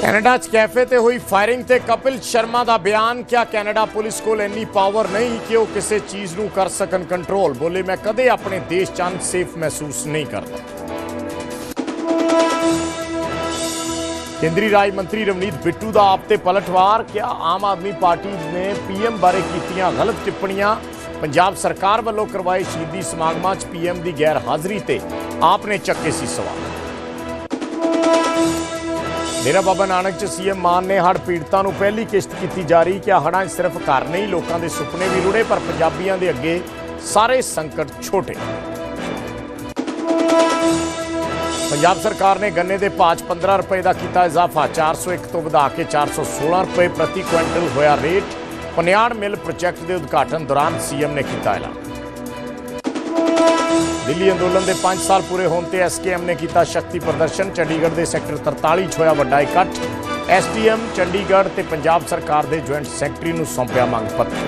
Canada 'ਚ cafe ਤੇ ਹੋਈ ਫਾਇਰਿੰਗ ਤੇ ਕਪਿਲ ਸ਼ਰਮਾ ਦਾ ਬਿਆਨ ਕਿਹਾ ਕੈਨੇਡਾ ਪੁਲਿਸ ਕੋਲ ਇੰਨੀ ਪਾਵਰ ਨਹੀਂ ਕਿ ਉਹ ਕਿਸੇ ਚੀਜ਼ ਨੂੰ ਕਰ ਸਕਣ ਕੰਟਰੋਲ ਬੋਲੇ, ਮੈਂ ਕਦੇ ਆਪਣੇ ਦੇਸ਼ 'ਚ ਅਨਸੇਫ ਮਹਿਸੂਸ ਨਹੀਂ ਕਰਦਾ। ਕੇਂਦਰੀ ਰਾਜ ਮੰਤਰੀ ਰਵਨੀਤ ਬਿੱਟੂ ਦਾ ਆਪ ਤੇ ਪਲਟਵਾਰ ਕਿਹਾ ਆਮ ਆਦਮੀ ਪਾਰਟੀ ਨੇ ਪੀਐਮ ਬਾਰੇ ਕੀਤੀਆਂ ਗਲਤ ਟਿੱਪਣੀਆਂ? ਪੰਜਾਬ ਸਰਕਾਰ ਵੱਲੋਂ ਕਰਵਾਏ ਸ਼ਹੀਦੀ ਸਮਾਗਮਾਂ 'ਚ ਪੀਐਮ ਦੀ ਗੈਰ ਹਾਜ਼ਰੀ ਤੇ ਆਪ ਨੇ ਚੱਕੇ ਸੀ ਸਵਾਲ। ਡੇਰਾ ਬਾਬਾ ਨਾਨਕ ਚ ਸੀਐਮ ਮਾਨ ਨੇ ਹੜ੍ਹ ਪੀੜਤਾਂ ਨੂੰ ਪਹਿਲੀ ਕਿਸ਼ਤ ਕੀਤੀ ਜਾਰੀ ਕਿ ਹੜ੍ਹਾਂ ਸਿਰਫ ਘਰ ਨਹੀਂ, ਲੋਕਾਂ ਦੇ ਸੁਪਨੇ ਵੀ ਰੁੜੇ, ਪਰ ਪੰਜਾਬੀਆਂ ਦੇ ਅੱਗੇ ਸਾਰੇ ਸੰਕਟ ਛੋਟੇ। ਪੰਜਾਬ ਸਰਕਾਰ ਨੇ ਗੰਨੇ ਦੇ ਭਾਅ 'ਚ 15 ਰੁਪਏ ਦਾ ਕੀਤਾ ਇਜ਼ਾਫਾ। 401 ਤੋਂ ਵਧਾ ਕੇ 416 ਰੁਪਏ ਪ੍ਰਤੀ ਕੁਇੰਟਲ ਹੋਇਆ ਰੇਟ। ਪਨਿਆੜ ਮਿਲ ਪ੍ਰੋਜੈਕਟ ਦੇ ਉਦਘਾਟਨ ਦੌਰਾਨ ਸੀਐਮ ਨੇ ਕੀਤਾ ਐਲਾਨ। ਦਿੱਲੀ ਅੰਦੋਲਨ ਦੇ 5 ਸਾਲ ਪੂਰੇ ਹੋਣ ਤੇ ਐਸਕੇਐਮ ਨੇ ਕੀਤਾ ਸ਼ਕਤੀ ਪ੍ਰਦਰਸ਼ਨ। ਚੰਡੀਗੜ੍ਹ ਦੇ ਸੈਕਟਰ 43 'ਚ ਹੋਇਆ ਵੱਡਾ ਇਕੱਠ। ਐਸਡੀਐਮ ਚੰਡੀਗੜ੍ਹ ਤੇ ਪੰਜਾਬ ਸਰਕਾਰ ਦੇ ਜੁਆਇੰਟ ਸੈਕਟਰੀ ਨੂੰ ਸੌਂਪਿਆ ਮੰਗ ਪੱਤਰ।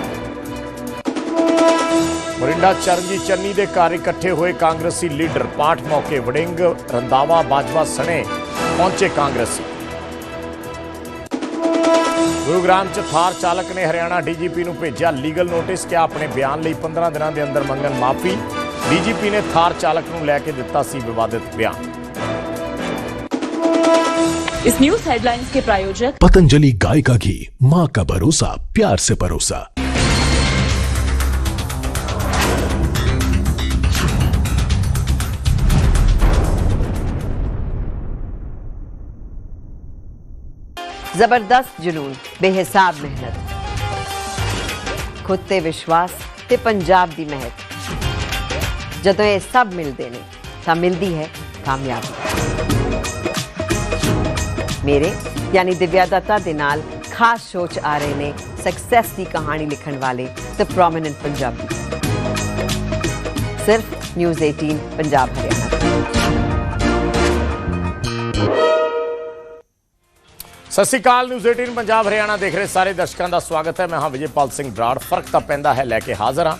ਮੋਰਿੰਡਾ ਚਰਨਜੀਤ ਚੰਨੀ ਦੇ ਘਰ ਇਕੱਠੇ ਹੋਏ ਕਾਂਗਰਸੀ ਲੀਡਰ ਪਾਠ ਮੌਕੇ ਵੜਿੰਗ ਰੰਦਾਵਾ ਬਾਜਵਾ, ਸਣੇ ਪਹੁੰਚੇ ਕਾਂਗਰਸੀ। ਗੁਰੂਗ੍ਰਾਮ ਚ ਥਾਰ ਚਾਲਕ ਨੇ ਹਰਿਆਣਾ ਡੀਜੀਪੀ ਨੂੰ ਭੇਜਿਆ ਲੀਗਲ ਨੋਟਿਸ ਕਿ ਆਪਣੇ ਬਿਆਨ ਲਈ 15 ਦਿਨਾਂ ਦੇ ਅੰਦਰ ਮੰਗਣ ਮਾਫੀ। ਡੀਜੀਪੀ ਨੇ ਥਾਰ ਚਾਲਕ ਨੂੰ ਲੈ ਕੇ ਦਿੱਤਾ ਸੀ ਵਿਵਾਦਿਤ ਬਿਆਨ इस न्यूज हेडलाइंस के प्रायोजक पतंजलि गाय का घी माँ का भरोसा प्यार से परोसा ਜ਼ਬਰਦਸਤ ਜਨੂਨ ਬੇਹਿਸਾਬ ਮਿਹਨਤ ਖੁਦ ਤੇ ਵਿਸ਼ਵਾਸ ਤੇ ਪੰਜਾਬ ਦੀ ਮਹਿਕ ਜਦੋਂ ਇਹ ਸਭ ਮਿਲਦੇ ਨੇ, ਤਾਂ ਮਿਲਦੀ ਹੈ ਕਾਮਯਾਬੀ। ਮੇਰੇ ਯਾਨੀ ਦਿਵਿਆ ਦੱਤਾ ਦੇ ਨਾਲ ਖਾਸ ਸੋਚ ਆ ਰਹੇ ਨੇ ਸਕਸੈਸ ਦੀ ਕਹਾਣੀ ਲਿਖਣ ਵਾਲੇ ਤੇ ਪ੍ਰੋਮਿਨੈਂਟ ਪੰਜਾਬੀ। ਸਿਰਫ ਨਿਊਜ਼ 18 ਪੰਜਾਬ, ਹਰਿਆਣਾ। ਸਤਿ ਸ਼੍ਰੀ ਅਕਾਲ ਨਿਊਜ਼ 18 ਪੰਜਾਬ, ਹਰਿਆਣਾ ਦੇਖ ਰਹੇ ਸਾਰੇ ਦਰਸ਼ਕਾਂ ਦਾ ਸਵਾਗਤ ਹੈ। ਮੈਂ ਹਾਂ ਵਿਜੇਪਾਲ ਸਿੰਘ ਬਰਾੜ ਫ਼ਰਕ ਤਾਂ ਪੈਂਦਾ ਹੈ, ਲੈ ਕੇ ਹਾਜ਼ਰ ਹਾਂ।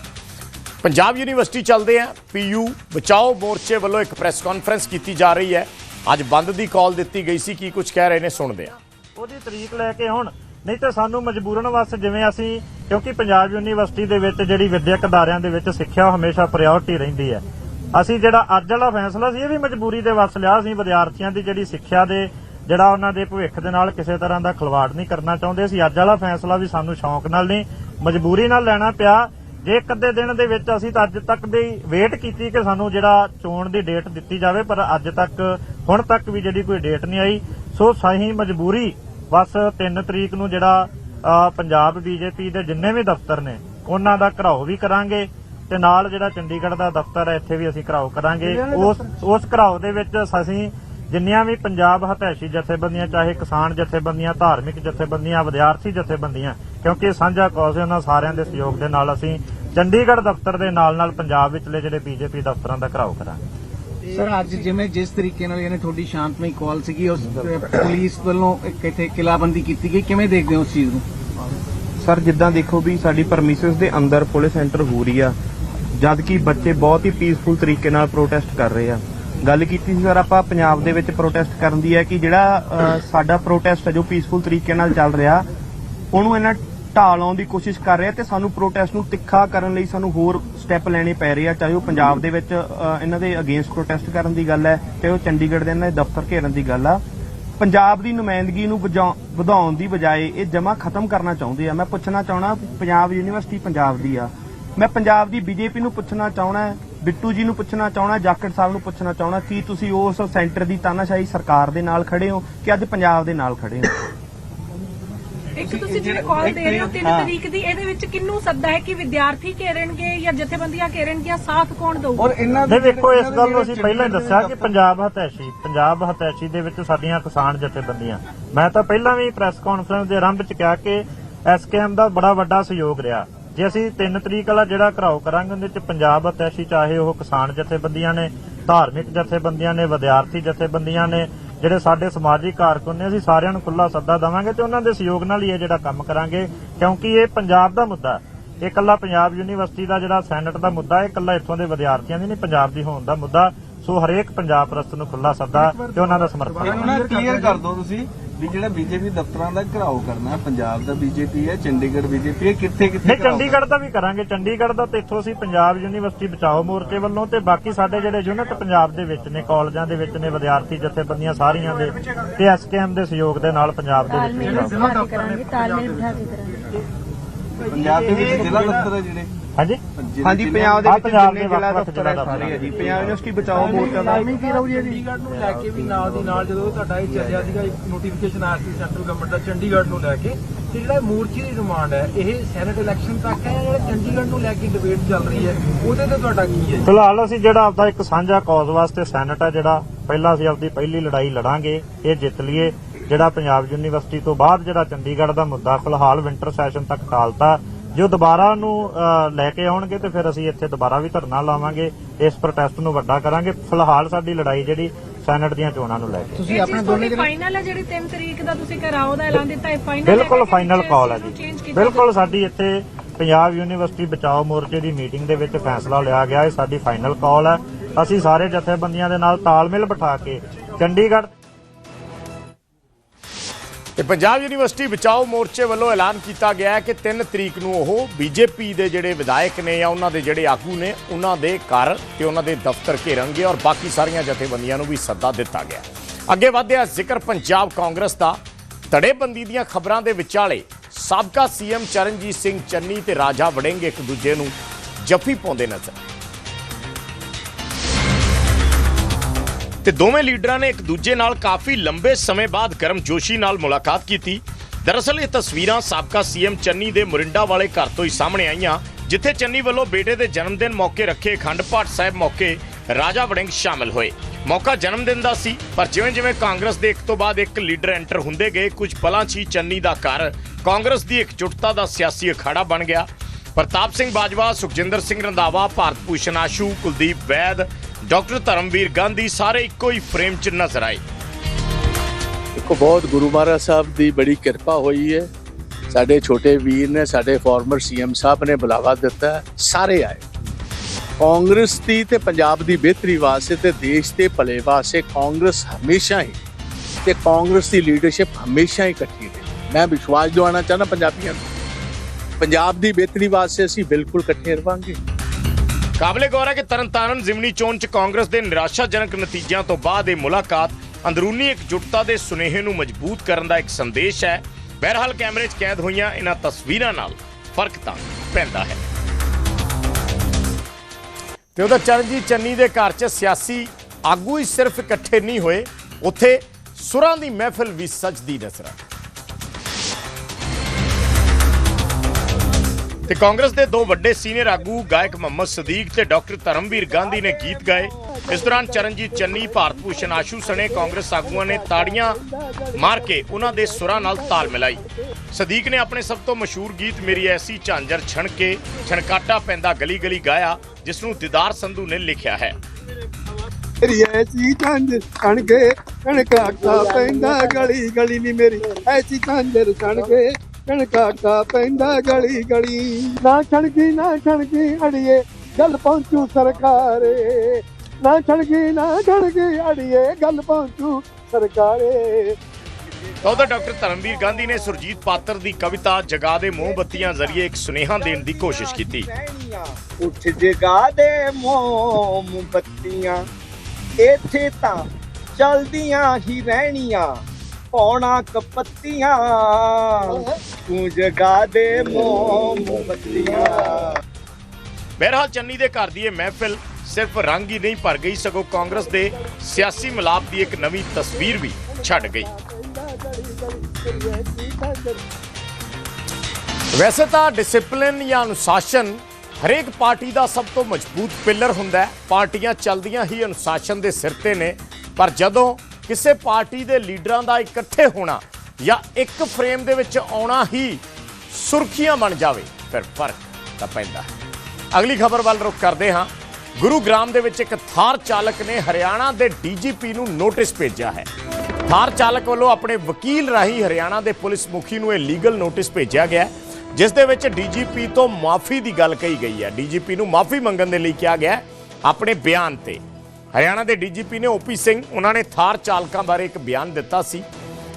ਪੰਜਾਬ ਯੂਨੀਵਰਸਿਟੀ ਚੱਲਦੇ ਆ। ਪੀਯੂ ਬਚਾਓ ਮੋਰਚੇ ਵੱਲੋਂ ਇੱਕ ਪ੍ਰੈਸ ਕਾਨਫਰੰਸ ਕੀਤੀ ਜਾ ਰਹੀ ਹੈ। ਅੱਜ ਬੰਦ ਦੀ ਕਾਲ ਦਿੱਤੀ ਗਈ ਸੀ, ਕੀ ਕੁਝ ਕਹਿ ਰਹੇ ਨੇ ਸੁਣਦੇ ਹਾਂ ਉਹਦੀ ਤਰੀਕ ਲੈ ਕੇ ਹੁਣ, ਨਹੀਂ ਤਾਂ ਸਾਨੂੰ ਮਜਬੂਰਨ ਵਸ ਜਿਵੇਂ ਅਸੀਂ, ਕਿਉਂਕਿ ਪੰਜਾਬ ਯੂਨੀਵਰਸਿਟੀ ਦੇ ਵਿੱਚ ਜਿਹੜੀ ਵਿਦਿਅਕ ਅਦਾਰਿਆਂ ਦੇ ਵਿੱਚ ਸਿੱਖਿਆ ਹਮੇਸ਼ਾ ਪ੍ਰਾਇੋਰਟੀ ਰਹਿੰਦੀ ਹੈ। ਅਸੀਂ ਜਿਹੜਾ ਅੱਜ ਵਾਲਾ ਫੈਸਲਾ ਸੀ, ਇਹ ਵੀ ਮਜਬੂਰੀ ਦੇ ਵਸ ਲਿਆ। ਅਸੀਂ ਵਿਦਿਆਰਥੀਆਂ ਦੀ ਜਿਹੜੀ ਸਿੱਖਿਆ ਦੇ, ਜਿਹੜਾ ਉਹਨਾਂ ਦੇ ਭਵਿੱਖ ਦੇ ਨਾਲ ਕਿਸੇ ਤਰ੍ਹਾਂ ਦਾ ਖਿਲਵਾੜ ਨਹੀਂ ਕਰਨਾ ਚਾਹੁੰਦੇ। ਸੀ ਅੱਜ ਵਾਲਾ ਫੈਸਲਾ ਵੀ ਸਾਨੂੰ ਸ਼ੌਂਕ ਨਾਲ ਨਹੀਂ, ਮਜਬੂਰੀ ਨਾਲ ਲੈਣਾ ਪਿਆ। ਜੇ ਇੱਕ ਅੱਧੇ ਦਿਨ ਦੇ ਵਿੱਚ ਅਸੀਂ ਤਾਂ ਅੱਜ ਤੱਕ ਦੀ ਵੇਟ ਕੀਤੀ ਕਿ ਸਾਨੂੰ ਜਿਹੜਾ ਚੋਣ ਦੀ ਡੇਟ ਦਿੱਤੀ ਜਾਵੇ ਪਰ ਅੱਜ ਤੱਕ ਹੁਣ ਤੱਕ ਵੀ ਜਿਹੜੀ ਕੋਈ ਡੇਟ ਨਹੀਂ ਆਈ। ਸੋ ਸਹੀ ਮਜਬੂਰੀ ਬਸ 3 ਤਰੀਕ ਨੂੰ ਜਿਹੜਾ ਪੰਜਾਬ ਬੀਜੇਪੀ ਦੇ ਜਿੰਨੇ ਵੀ ਦਫ਼ਤਰ ਨੇ ਉਹਨਾਂ ਦਾ ਘਰਾਓ ਵੀ ਕਰਾਂਗੇ ਤੇ ਨਾਲ ਜਿਹੜਾ ਚੰਡੀਗੜ੍ਹ ਦਾ ਦਫ਼ਤਰ ਹੈ ਇੱਥੇ ਵੀ ਅਸੀਂ ਘਰਾਓ ਕਰਾਂਗੇ। ਉਸ ਉਸ ਘਰਾਓ ਦੇ ਵਿੱਚ ਅਸੀਂ ਜਿੰਨੀਆਂ ਵੀ ਪੰਜਾਬ ਹਤੈਸ਼ੀ ਜਥੇਬੰਦੀਆਂ ਚਾਹੇ ਕਿਸਾਨ ਜਥੇਬੰਦੀਆਂ ਧਾਰਮਿਕ ਜਥੇਬੰਦੀਆਂ ਵਿਦਿਆਰਥੀ ਜਥੇਬੰਦੀਆਂ ਕਿਉਂਕਿ ਸਾਂਝਾ ਕੌਜ਼ ਉਹਨਾਂ ਸਾਰਿਆਂ ਦੇ ਸਹਿਯੋਗ ਦੇ ਨਾਲ ਅਸੀਂ ਚੰਡੀਗੜ੍ਹ ਦਫ਼ਤਰ ਦੇ ਨਾਲ ਨਾਲ ਪੰਜਾਬ ਵਿਚਲੇ ਜਿਹੜੇ ਬੀਜੇਪੀ ਦਫ਼ਤਰਾਂ ਦਾ ਘਰਾਓ ਕਰਾਂਗੇ। ਸਰ ਅੱਜ ਜਿਵੇਂ ਜਿਸ ਤਰੀਕੇ ਨਾਲ ਇਹਨੇ ਤੁਹਾਡੀ ਸ਼ਾਂਤਮਈ ਕਾਲ ਸੀਗੀ ਉਸ ਪੁਲਿਸ ਵੱਲੋਂ ਇੱਕ ਇੱਥੇ ਕਿਲਾਬੰਦੀ ਕੀਤੀ ਗਈ ਕਿਵੇਂ ਦੇਖਦੇ ਹੋ ਉਸ ਚੀਜ਼ ਨੂੰ? ਸਰ ਜਿੱਦਾਂ ਦੇਖੋ ਵੀ ਸਾਡੀ ਪਰਮਿਸਿਸ ਦੇ ਅੰਦਰ ਪੁਲਿਸ ਐਂਟਰ ਹੋ ਰਹੀ ਆ ਜਦ ਕਿ ਬੱਚੇ ਬਹੁਤ ਹੀ ਪੀਸਫੁਲ ਤਰੀਕੇ ਨਾਲ ਪ੍ਰੋਟੈਸਟ ਕਰ ਰਹੇ ਆ। ਗੱਲ ਕੀਤੀ ਸੀ ਸਰ ਆਪਾਂ ਪੰਜਾਬ ਦੇ ਵਿੱਚ ਪ੍ਰੋਟੈਸਟ ਕਰਨ ਦੀ ਹੈ ਕਿ ਜਿਹੜਾ ਸਾਡਾ ਪ੍ਰੋਟੈਸਟ ਹੈ ਜੋ ਪੀਸਫੁਲ ਤਰੀਕੇ ਨਾਲ ਚੱਲ ਰਿਹਾ ਉਹਨੂੰ ਇਹਨਾਂ ਢਾਲ ਲਾਉਣ ਦੀ ਕੋਸ਼ਿਸ਼ ਕਰ ਰਿਹਾ ਤੇ ਸਾਨੂੰ ਪ੍ਰੋਟੈਸਟ ਨੂੰ ਤਿੱਖਾ ਕਰਨ ਲਈ ਸਾਨੂੰ ਹੋਰ ਸਟੈਪ ਲੈਣੇ ਪੈ ਰਹੇ ਆ, ਚਾਹੇ ਉਹ ਪੰਜਾਬ ਦੇ ਵਿੱਚ ਇਹਨਾਂ ਦੇ ਅਗੇਂਸਟ ਪ੍ਰੋਟੈਸਟ ਕਰਨ ਦੀ ਗੱਲ ਹੈ, ਚਾਹੇ ਉਹ ਚੰਡੀਗੜ੍ਹ ਦੇ ਇਹਨਾਂ ਦੇ ਦਫ਼ਤਰ ਘੇਰਨ ਦੀ ਗੱਲ ਆ। ਪੰਜਾਬ ਦੀ ਨੁਮਾਇੰਦਗੀ ਨੂੰ ਵਧਾਉਣ ਦੀ ਬਜਾਏ ਇਹ ਜਮਾ ਖਤਮ ਕਰਨਾ ਚਾਹੁੰਦੇ ਆ। ਮੈਂ ਪੁੱਛਣਾ ਚਾਹਣਾ ਪੰਜਾਬ ਯੂਨੀਵਰਸਿਟੀ ਪੰਜਾਬ ਦੀ ਆ। ਮੈਂ ਪੰਜਾਬ ਦੀ ਬੀਜੇਪੀ ਨੂੰ ਪੁੱਛਣਾ ਚਾਹਣਾ ਬਿੱਟੂ ਜੀ ਨੂੰ ਪੁੱਛਣਾ ਚਾਹਣਾ ਜਾਖੜ ਸਾਹਿਬ ਨੂੰ ਪੁੱਛਣਾ ਚਾਹਣਾ ਕੀ ਤੁਸੀਂ ਉਸ ਸੈਂਟਰ ਦੀ ਤਾਨਾਸ਼ਾਹੀ ਸਰਕਾਰ ਦੇ ਨਾਲ ਖੜੇ ਹੋ ਕਿ ਅੱਜ ਪੰਜਾਬ ਦੇ ਨਾਲ ਖੜੇ ਹੋ? ਇੱਕ ਤੁਸੀਂ ਜਿਹੜੇ ਕਾਲ ਦੇ ਰਹੇ ਹੋ 3 ਤਰੀਕ ਦੀ ਇਹਦੇ ਵਿੱਚ ਕਿੰਨੂੰ ਸੱਦਾ ਹੈ ਕਿ ਵਿਦਿਆਰਥੀ ਘੇਰਨਗੇ ਜਾਂ ਜਥੇਬੰਦੀਆਂ ਘੇਰਨਗੀਆਂ ਸਾਥ ਕੌਣ ਦਊਗਾ? ਔਰ ਇਹਨਾਂ ਨਹੀਂ ਦੇਖੋ ਇਸ ਗੱਲ ਨੂੰ ਅਸੀਂ ਪਹਿਲਾਂ ਹੀ ਦੱਸਿਆ ਕਿ ਪੰਜਾਬ ਹਤੈਸ਼ੀ ਪੰਜਾਬ ਹਤੈਸ਼ੀ ਦੇ ਵਿੱਚ ਸਾਡੀਆਂ ਕਿਸਾਨ ਜਥੇਬੰਦੀਆਂ। ਮੈਂ ਤਾਂ ਪਹਿਲਾਂ ਵੀ ਪ੍ਰੈਸ ਕਾਨਫਰੰਸ ਦੇ ਆਰੰਭ ਚ ਕਿਹਾ ਕਿ ਐਸਕੇਐਮ ਦਾ ਬੜਾ ਵੱਡਾ ਸਹਿਯੋਗ ਰਿਹਾ। ਜੇ ਅਸੀਂ 3 ਤਰੀਕ ਵਾਲਾ ਜਿਹੜਾ ਘਰਾਓ ਕਰਾਂਗੇ ਉਹਦੇ ਚ ਪੰਜਾਬ ਹਤੈਸ਼ੀ ਚਾਹੇ ਉਹ ਕਿਸਾਨ ਜਥੇਬੰਦੀਆਂ ਨੇ ਧਾਰਮਿਕ ਜਥੇਬੰਦੀਆਂ ਨੇ ਵਿਦਿਆਰਥੀ ਜਥੇਬੰਦੀਆਂ ਨੇ ਜਿਹੜੇ ਸਾਡੇ ਸਮਾਜਿਕ ਕਾਰਕੁਨ ਨੇ ਅਸੀਂ ਸਾਰਿਆਂ ਨੂੰ ਖੁੱਲਾ ਸੱਦਾ ਦੇਵਾਂਗੇ ਤੇ ਉਹਨਾਂ ਦੇ ਸਹਿਯੋਗ ਨਾਲ ਹੀ ਇਹ ਜਿਹੜਾ ਕੰਮ ਕਰਾਂਗੇ, ਕਿਉਂਕਿ ਇਹ ਪੰਜਾਬ ਦਾ ਮੁੱਦਾ ਇਹ ਇਕੱਲਾ ਪੰਜਾਬ ਯੂਨੀਵਰਸਿਟੀ ਦਾ ਜਿਹੜਾ ਸੈਨੇਟ ਦਾ ਮੁੱਦਾ, ਇਹ ਇਕੱਲਾ ਇੱਥੋਂ ਦੇ ਵਿਦਿਆਰਥੀਆਂ ਦੀ ਨਹੀਂ, ਪੰਜਾਬ ਦੀ ਹੋਣ ਦਾ ਮੁੱਦਾ। ਸੋ ਹਰੇਕ ਪੰਜਾਬ ਪ੍ਰਸਤ ਨੂੰ ਖੁੱਲਾ ਸੱਦਾ ਤੇ ਉਹਨਾਂ ਦਾ ਸਮਰਥਨ ਕਲੀਅਰ ਕਰ ਦਿਓ ਤੁਸੀਂ। ਵੀ ਜਿਹੜਾ ਬੀਜੇਪੀ ਦਫ਼ਤਰਾਂ ਦਾ ਘਰਾਓ ਕਰਨਾ ਹੈ, ਪੰਜਾਬ ਦਾ ਬੀਜੇਪੀ ਹੈ ਚੰਡੀਗੜ੍ਹ ਬੀਜੇਪੀ ਹੈ ਕਿੱਥੇ ਕਿੱਥੇ ਨਹੀਂ ਘਿਰਾਓ ਚੰਡੀਗੜ੍ਹ ਦਾ ਵੀ ਕਰਾਂਗੇ ਚੰਡੀਗੜ੍ਹ ਦਾ ਤੇ ਇੱਥੋਂ ਅਸੀਂ ਪੰਜਾਬ ਯੂਨੀਵਰਸਿਟੀ ਬਚਾਓ ਮੋਰਚੇ ਵੱਲੋਂ ਤੇ ਬਾਕੀ ਸਾਡੇ ਜਿਹੜੇ ਯੂਨਿਟ ਪੰਜਾਬ ਦੇ ਵਿੱਚ ਨੇ ਕਾਲਜਾਂ ਦੇ ਵਿੱਚ ਨੇ ਵਿਦਿਆਰਥੀ ਜਥੇਬੰਦੀਆਂ ਸਾਰੀਆਂ ਦੇ ਤੇ ਐਸਕੇਐਮ ਦੇ ਸਹਿਯੋਗ ਦੇ ਨਾਲ ਪੰਜਾਬ ਦੇ ਵਿੱਚ ਵੀ ਕਰਾਂਗੇ। ਪੰਜਾਬ ਦੇ ਵਿੱਚ ਜ਼ਿਲ੍ਹਾ ਦਫ਼ਤਰ ਹੈ ਜਿਹੜੇ? ਹਾਂਜੀ? ਹਾਂਜੀ ਪੰਜਾਬ ਦੇ ਆਹ ਵਿੱਚ ਪੰਜਾਬ ਜਿੰਨੇ ਦੇ ਜ਼ਿਲ੍ਹਾ ਵੱਖ-ਵੱਖ ਦਫ਼ਤਰ ਹੈ ਜ਼ਿਲ੍ਹਾ ਸਾਰੇ ਹੈ ਜੀ ਪੰਜਾਬ ਯੂਨੀਵਰਸਿਟੀ ਬਚਾਓ ਮੋਰਚਾ ਦਾ ਚੰਡੀਗੜ੍ਹ ਨੂੰ ਲੈ ਕੇ ਵੀ ਨਾਲ ਦੀ ਨਾਲ ਜਦੋਂ ਤੁਹਾਡਾ ਇਹ ਚੱਲਿਆ ਸੀਗਾ ਇੱਕ ਨੋਟੀਫਿਕੇਸ਼ਨ ਆਇਆ ਸੀ ਸੈਂਟਰਲ ਗਵਰਨਮੈਂਟ ਦਾ ਚੰਡੀਗੜ੍ਹ ਨੂੰ ਲੈ ਕੇ ਤੇ ਜਿਹੜਾ ਮੋਰਚੇ ਦੀ ਡਿਮਾਂਡ ਹੈ ਇਹ ਸੈਨੇਟ ਇਲੈਕਸ਼ਨ ਤੱਕ ਹੈ ਜਾਂ ਜਿਹੜਾ ਚੰਡੀਗੜ੍ਹ ਨੂੰ ਲੈ ਕੇ ਡਿਬੇਟ ਚੱਲ ਰਹੀ ਹੈ? ਉਹਦੇ ਤੇ ਤੁਹਾਡਾ ਕੀ ਹੈ? ਫਿਲਹਾਲ ਅਸੀਂ ਜਿਹੜਾ ਆਪਦਾ ਇੱਕ ਸਾਂਝਾ ਕੌਜ਼ ਵਾਸਤੇ ਸੈਨੇਟ ਹੈ ਜਿਹੜਾ ਪਹਿਲਾਂ ਅਸੀਂ ਆਪਦੀ ਪਹਿਲੀ ਲੜਾਈ ਲੜਾਂਗੇ ਇਹ ਜਿੱਤ ਲਈਏ। ਜਿਹੜਾ ਪੰਜਾਬ ਯੂਨੀਵਰਸਿਟੀ ਤੋਂ ਬਾਅਦ ਜਿਹੜਾ ਚੰਡੀਗੜ੍ਹ ਦਾ ਮੁੱਦਾ ਫਿਲਹਾਲ ਵਿੰਟਰ ਸੈਸ਼ਨ ਤੱਕ ਟਾਲਤਾ। ਜੋ ਦੁਬਾਰਾ ਨੂੰ ਲੈ ਕੇ ਆਉਣਗੇ ਤੇ ਫਿਰ ਅਸੀਂ ਇੱਥੇ ਦੁਬਾਰਾ ਵੀ ਧਰਨਾ ਲਾਵਾਂਗੇ। ਇਸ ਪ੍ਰੋਟੈਸਟ ਨੂੰ ਵੱਡਾ ਕਰਾਂਗੇ। ਫਿਲਹਾਲ ਸਾਡੀ ਲੜਾਈ ਜਿਹੜੀ ਸੈਨੇਟ ਦੀਆਂ ਚੋਣਾਂ ਨੂੰ ਲੈ ਕੇ। ਤੁਸੀਂ ਆਪਣੇ ਦੋਨੇ ਜਿਹੜੇ ਫਾਈਨਲ ਹੈ ਜਿਹੜੀ 3 ਤਰੀਕ ਦਾ ਤੁਸੀਂ ਕਰਾਓ ਦਾ ਐਲਾਨ ਦਿੱਤਾ ਹੈ ਫਾਈਨਲ ਬਿਲਕੁਲ ਫਾਈਨਲ ਕਾਲ ਹੈ ਜੀ। ਬਿਲਕੁਲ ਸਾਡੀ ਇੱਥੇ ਪੰਜਾਬ ਯੂਨੀਵਰਸਿਟੀ ਬਚਾਓ ਮੋਰਚੇ ਦੀ ਮੀਟਿੰਗ ਦੇ ਵਿੱਚ ਫੈਸਲਾ ਲਿਆ ਗਿਆ। ਹੈ ਸਾਡੀ ਫਾਈਨਲ ਕਾਲ ਹੈ। ਅਸੀਂ ਸਾਰੇ ਜਥੇਬੰਦੀਆਂ ਦੇ ਨਾਲ ਤਾਲਮੇਲ ਬਿਠਾ ਕੇ ਚੰਡੀਗੜ੍ਹ ਤੇ ਪੰਜਾਬ ਯੂਨੀਵਰਸਿਟੀ ਬਚਾਓ ਮੋਰਚੇ ਵੱਲੋਂ ਐਲਾਨ ਕੀਤਾ ਗਿਆ ਹੈ ਕਿ 3 ਤਰੀਕ ਨੂੰ ਉਹ ਬੀਜੇਪੀ ਦੇ ਜਿਹੜੇ ਵਿਧਾਇਕ ਨੇ ਜਾਂ ਉਹਨਾਂ ਦੇ ਜਿਹੜੇ ਆਗੂ ਨੇ, ਉਹਨਾਂ ਦੇ ਘਰ ਤੇ ਉਹਨਾਂ ਦੇ ਦਫ਼ਤਰ ਘੇਰਨਗੇ ਔਰ ਬਾਕੀ ਸਾਰੀਆਂ ਜਥੇਬੰਦੀਆਂ ਨੂੰ ਵੀ ਸੱਦਾ ਦਿੱਤਾ ਗਿਆ ਅੱਗੇ ਵਧਿਆ ਜ਼ਿਕਰ ਪੰਜਾਬ ਕਾਂਗਰਸ ਦਾ ਧੜੇਬੰਦੀ ਦੀਆਂ ਖਬਰਾਂ ਦੇ ਵਿਚਾਲੇ ਸਾਬਕਾ ਸੀਐਮ ਚਰਨਜੀਤ ਸਿੰਘ ਚੰਨੀ ਤੇ ਰਾਜਾ ਵੜਿੰਗ ਇੱਕ ਦੂਜੇ ਨੂੰ ਜੱਫੀ ਪਾਉਂਦੇ ਨਜ਼ਰ। ਤੇ ਦੋਵੇਂ ਲੀਡਰਾਂ ਨੇ ਇੱਕ ਦੂਜੇ ਨਾਲ ਕਾਫੀ ਲੰਬੇ ਸਮੇਂ ਬਾਅਦ ਗਰਮਜੋਸ਼ੀ ਨਾਲ ਮੁਲਾਕਾਤ ਕੀਤੀ। ਦਰਅਸਲ ਇਹ ਤਸਵੀਰਾਂ ਸਾਬਕਾ ਸੀਐਮ ਚੰਨੀ ਦੇ ਮੁਰਿੰਡਾ ਵਾਲੇ ਘਰ ਤੋਂ ਹੀ ਸਾਹਮਣੇ ਆਈਆਂ, ਜਿੱਥੇ ਚੰਨੀ ਵੱਲੋਂ ਬੇਟੇ ਦੇ ਜਨਮ ਦਿਨ ਮੌਕੇ ਰੱਖੇ ਅਖੰਡ ਪਾਠ ਸਾਹਿਬ ਮੌਕੇ ਰਾਜਾ ਵੜਿੰਗ ਸ਼ਾਮਲ ਹੋਏ। ਮੌਕਾ ਜਨਮ ਦਿਨ ਦਾ ਸੀ, ਪਰ ਜਿਵੇਂ ਜਿਵੇਂ ਕਾਂਗਰਸ ਦੇ ਇੱਕ ਤੋਂ ਬਾਅਦ ਇੱਕ ਲੀਡਰ ਐਂਟਰ ਹੁੰਦੇ ਗਏ, ਕੁਝ ਪਲਾਂ 'ਚ ਹੀ ਚੰਨੀ ਦਾ ਘਰ ਕਾਂਗਰਸ ਦੀ ਇਕਜੁੱਟਤਾ ਦਾ ਸਿਆਸੀ ਅਖਾੜਾ ਬਣ ਗਿਆ। ਪ੍ਰਤਾਪ ਸਿੰਘ ਬਾਜਵਾ, ਸੁਖਜਿੰਦਰ ਸਿੰਘ ਰੰਧਾਵਾ, ਭਾਰਤ ਭੂਸ਼ਣ ਆਸ਼ੂ, ਕੁਲਦੀਪ ਵੈਦ ਡਾਕਟਰ ਧਰਮਵੀਰ ਗਾਂਧੀ ਸਾਰੇ ਇੱਕੋ ਹੀ ਫਰੇਮ 'ਚ ਨਜ਼ਰ ਆਏ। ਦੇਖੋ, ਬਹੁਤ ਗੁਰੂ ਮਹਾਰਾਜ ਸਾਹਿਬ ਦੀ ਬੜੀ ਕਿਰਪਾ ਹੋਈ ਹੈ। ਸਾਡੇ ਛੋਟੇ ਵੀਰ ਨੇ, ਸਾਡੇ ਫਾਰਮਰ ਸੀਐਮ ਸਾਹਿਬ ਨੇ ਬੁਲਾਵਾ ਦਿੱਤਾ ਸਾਰੇ ਆਏ। ਕਾਂਗਰਸ ਦੀ ਤੇ ਪੰਜਾਬ ਦੀ ਬਿਹਤਰੀ ਵਾਸਤੇ ਤੇ ਦੇਸ਼ ਦੇ ਭਲੇ ਵਾਸਤੇ ਕਾਂਗਰਸ ਹਮੇਸ਼ਾ ਹੀ, ਤੇ ਕਾਂਗਰਸ ਦੀ ਲੀਡਰਸ਼ਿਪ ਹਮੇਸ਼ਾ ਹੀ ਇਕੱਠੀ ਰਹੀ। ਮੈਂ ਵਿਸ਼ਵਾਸ ਦਿਵਾਉਣਾ ਚਾਹੁੰਦਾ ਪੰਜਾਬੀਆਂ ਨੂੰ। ਪੰਜਾਬ ਦੀ ਬਿਹਤਰੀ ਵਾਸਤੇ ਅਸੀਂ ਬਿਲਕੁਲ ਇਕੱਠੇ ਰਵਾਂਗੇ। ਕਾਬਲੇ ਗੌਰ ਹੈ ਕਿ ਤਰਨਤਾਰਨ, ਜ਼ਿਮਨੀ ਚੋਣ 'ਚ ਕਾਂਗਰਸ ਦੇ ਨਿਰਾਸ਼ਾਜਨਕ ਨਤੀਜਿਆਂ ਤੋਂ ਬਾਅਦ ਇਹ ਮੁਲਾਕਾਤ ਅੰਦਰੂਨੀ ਇਕਜੁੱਟਤਾ ਦੇ ਸੁਨੇਹੇ ਨੂੰ ਮਜ਼ਬੂਤ ਕਰਨ ਦਾ ਇੱਕ ਸੰਦੇਸ਼ ਹੈ। ਬਹਰਹਾਲ ਕੈਮਰੇ 'ਚ ਕੈਦ ਹੋਈਆਂ ਇਹਨਾਂ ਤਸਵੀਰਾਂ ਨਾਲ ਫ਼ਰਕ ਤਾਂ ਪੈਂਦਾ ਹੈ। ਤੇ ਉਹਦਾ ਚਰਨਜੀਤ ਚੰਨੀ ਦੇ ਘਰ 'ਚ ਸਿਆਸੀ ਆਗੂ ਹੀ ਸਿਰਫ ਇਕੱਠੇ ਨਹੀਂ ਹੋਏ, ਉੱਥੇ ਸੁਰਾਂ ਦੀ ਮਹਿਫਿਲ ਵੀ ਸਜਦੀ ਨਜ਼ਰ ਆਈ। ਤੇ ਕਾਂਗਰਸ ਦੇ ਦੋ ਵੱਡੇ ਸੀਨੀਅਰ ਆਗੂ ਗਾਇਕ ਮੁਹੰਮਦ ਸਦੀਕ ਤੇ ਡਾਕਟਰ ਧਰਮਵੀਰ ਗਾਂਧੀ ਨੇ ਗੀਤ ਗਾਏ। ਇਸ ਦੌਰਾਨ ਚਰਨਜੀਤ ਚੰਨੀ, ਭਾਰਤ ਭੂਸ਼ਣ ਆਸ਼ੂ ਸਣੇ ਕਾਂਗਰਸ ਆਗੂਆਂ ਨੇ ਤਾੜੀਆਂ ਮਾਰ ਕੇ ਉਹਨਾਂ ਦੇ ਸੁਰਾਂ ਨਾਲ ਤਾਲ ਮਿਲਾਈ। ਸਦੀਕ ਨੇ ਆਪਣੇ ਸਭ ਤੋਂ ਮਸ਼ਹੂਰ ਗੀਤ ਮੇਰੀ ਐਸੀ ਝਾਂਜਰ ਛਣਕੇ ਛਣਕਾਟਾ ਪੈਂਦਾ ਗਲੀ ਗਲੀ ਗਾਇਆ, ਜਿਸ ਨੂੰ ਦਿਦਾਰ ਸੰਧੂ ਨੇ ਲਿਖਿਆ ਹੈ। ਮੇਰੀ ਐਸੀ ਝਾਂਜਰ ਛਣ ਕੇ ਕਣਕਾਟਾ ਪੈਂਦਾ ਗਲੀ ਗਲੀ ਨੀ ਮੇਰੀ ਐਸੀ ਝਾਂਜਰ ਛਣ ਕੇ ਕਣਕਾਟਾ ਪੈਂਦਾ ਗਲੀ ਗਲੀ। ਨਾ ਛਣਕੀ ਨਾ ਛਣਕੀ ਅੜੀਏ ਗੱਲ ਪਹੁੰਚੂ ਸਰਕਾਰੇ। ਨਾ ਛਣਕੀ ਨਾ ਛਣਕੀ ਅੜੀਏ ਗੱਲ ਪਹੁੰਚੂ ਸਰਕਾਰੇ। ਤਾਂ ਉਧਰ ਡਾਕਟਰ ਧਰਮਵੀਰ ਗਾਂਧੀ ਨੇ ਸੁਰਜੀਤ ਪਾਤਰ ਦੀ ਕਵਿਤਾ ਜਗਾ ਦੇ ਮੋਮਬੱਤੀਆਂ ਜ਼ਰੀਏ ਇੱਕ ਸੁਨੇਹਾ ਦੇਣ ਦੀ ਕੋਸ਼ਿਸ਼ ਕੀਤੀ। ਉੱਠ ਜਗਾ ਦੇ ਮੋਮਬੱਤੀਆਂ ਇੱਥੇ ਤਾਂ ਚਲਦੀਆਂ ਹੀ ਰਹਿਣੀਆਂ। ਪੌਣਾ ਕਪੱਤੀਆਂ। ਤੂੰ ਜਗਾ ਦੇ ਮੋਮਬੱਤੀਆਂ ਬਹਰਹਾਲ ਚੰਨੀ ਦੇ ਘਰ ਦੀ ਇਹ ਮਹਿਫਿਲ ਸਿਰਫ ਰੰਗ ਹੀ ਨਹੀਂ ਭਰ ਗਈ। ਸਗੋਂ ਕਾਂਗਰਸ ਦੇ ਸਿਆਸੀ ਮਿਲਾਪ ਦੀ ਇੱਕ ਨਵੀਂ ਤਸਵੀਰ ਵੀ ਛੱਡ ਗਈ। ਵੈਸੇ ਤਾਂ ਡਿਸਪਲਿਨ ਜਾਂ ਅਨੁਸ਼ਾਸਨ ਹਰੇਕ ਪਾਰਟੀ ਦਾ ਸਭ ਤੋਂ ਮਜ਼ਬੂਤ ਪਿੱਲਰ ਹੁੰਦਾ ਹੈ। ਪਾਰਟੀਆਂ ਚੱਲਦੀਆਂ ਹੀ ਅਨੁਸ਼ਾਸਨ ਦੇ ਸਿਰ ਤੇ ਨੇ ਪਰ ਜਦੋਂ ਕਿਸੇ ਪਾਰਟੀ ਦੇ ਲੀਡਰਾਂ ਦਾ ਇਕੱਠੇ ਹੋਣਾ ਜਾਂ ਇੱਕ ਫਰੇਮ ਦੇ ਵਿੱਚ ਆਉਣਾ ਹੀ ਸੁਰਖੀਆਂ ਬਣ ਜਾਵੇ, ਫਿਰ ਫ਼ਰਕ ਤਾਂ ਪੈਂਦਾ ਅਗਲੀ ਖਬਰ ਵੱਲ ਰੁਖ ਕਰਦੇ ਹਾਂ। ਗੁਰੂਗ੍ਰਾਮ ਦੇ ਵਿੱਚ ਇੱਕ ਥਾਰ ਚਾਲਕ ਨੇ ਹਰਿਆਣਾ ਦੇ ਡੀਜੀਪੀ ਨੂੰ ਨੋਟਿਸ ਭੇਜਿਆ ਹੈ। ਥਾਰ ਚਾਲਕ ਵੱਲੋਂ ਆਪਣੇ ਵਕੀਲ ਰਾਹੀਂ ਹਰਿਆਣਾ ਦੇ ਪੁਲਿਸ ਮੁਖੀ ਨੂੰ ਇਹ ਲੀਗਲ ਨੋਟਿਸ ਭੇਜਿਆ ਗਿਆ ਜਿਸ ਦੇ ਵਿੱਚ ਡੀਜੀਪੀ ਤੋਂ ਮਾਫੀ ਦੀ ਗੱਲ ਕਹੀ ਗਈ ਹੈ। ਡੀਜੀਪੀ ਨੂੰ ਮਾਫੀ ਮੰਗਣ ਦੇ ਲਈ ਕਿਹਾ ਗਿਆ ਆਪਣੇ ਬਿਆਨ ਤੇ। ਹਰਿਆਣਾ ਦੇ ਡੀਜੀਪੀ ਨੇ ਓਪੀ ਸਿੰਘ, ਉਹਨਾਂ ਨੇ ਥਾਰ ਚਾਲਕਾਂ ਬਾਰੇ ਇੱਕ ਬਿਆਨ ਦਿੱਤਾ ਸੀ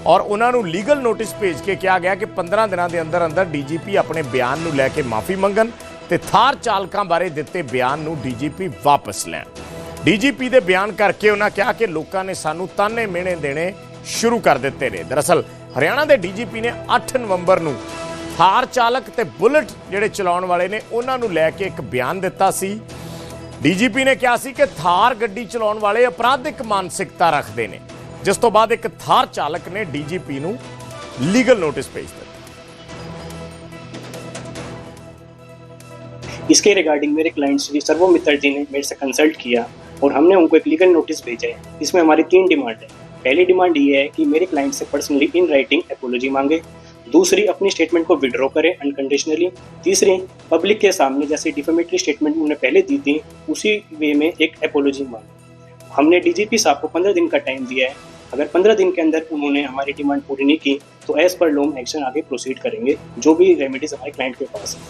ਔਰ ਉਹਨਾਂ ਨੂੰ ਲੀਗਲ ਨੋਟਿਸ ਭੇਜ ਕੇ ਕਿਹਾ ਗਿਆ ਕਿ 15 ਦਿਨਾਂ ਦੇ ਅੰਦਰ ਅੰਦਰ ਡੀਜੀਪੀ ਆਪਣੇ ਬਿਆਨ ਨੂੰ ਲੈ ਕੇ ਮਾਫੀ ਮੰਗਣ ਤੇ ਥਾਰ ਚਾਲਕਾਂ ਬਾਰੇ ਦਿੱਤੇ ਬਿਆਨ ਨੂੰ ਡੀਜੀਪੀ ਵਾਪਸ ਲੈਣ। ਡੀਜੀਪੀ ਦੇ ਬਿਆਨ ਕਰਕੇ ਉਹਨਾਂ ਕਿਹਾ ਕਿ ਲੋਕਾਂ ਨੇ ਸਾਨੂੰ ਤਾਨੇ ਮਿਹਣੇ ਦੇਣੇ ਸ਼ੁਰੂ ਕਰ ਦਿੱਤੇ ਨੇ। ਦਰਅਸਲ, ਹਰਿਆਣਾ ਦੇ ਡੀਜੀਪੀ ਨੇ 8 ਨਵੰਬਰ ਨੂੰ ਥਾਰ ਚਾਲਕ ਤੇ ਬੁਲਟ ਜਿਹੜੇ ਚਲਾਉਣ ਵਾਲੇ ਨੇ, ਉਹਨਾਂ ਨੂੰ ਲੈ ਕੇ ਇੱਕ ਬਿਆਨ ਦਿੱਤਾ ਸੀ ਡੀਜੀਪੀ ਨੇ ਕਿਹਾ ਸੀ ਕਿ ਥਾਰ ਗੱਡੀ ਚਲਾਉਣ ਵਾਲੇ ਅਪਰਾਧਿਕ ਮਾਨਸਿਕਤਾ ਰੱਖਦੇ ਨੇ ਜਿਸ ਤੋਂ ਬਾਅਦ ਇੱਕ ਥਾਰ ਚਾਲਕ ਨੇ ਡੀਜੀਪੀ ਨੂੰ ਲੀਗਲ ਨੋਟਿਸ ਭੇਜ ਦਿੱਤਾ इसके रिगार्डिंग मेरे क्लाइंट श्री सर्वो मित्तल जी ने मेरे से कंसल्ट किया और हमने उनको एक लीगल नोटिस भेजा है इसमें हमारी तीन डिमांड है पहली डिमांड ये है कि मेरे क्लाइंट से पर्सनली इन राइटिंग एपोलॉजी मांगे दूसरी, अपनी स्टेटमेंट को विड्रॉ करें अनकंडीशनली तीसरी पब्लिक के सामने जैसे डिफेमेटरी स्टेटमेंट उन्होंने पहले दी थी, उसी वे में एक एपोलॉजी मांगी। हमने डीजीपी साहब को पंद्रह दिन का टाइम दिया है। अगर पंद्रह दिन के अंदर उन्होंने हमारी डिमांड पूरी नहीं की तो एज पर लोम एक्शन आगे प्रोसीड करेंगे, जो भी रेमेडीज हमारे क्लाइंट के पास है।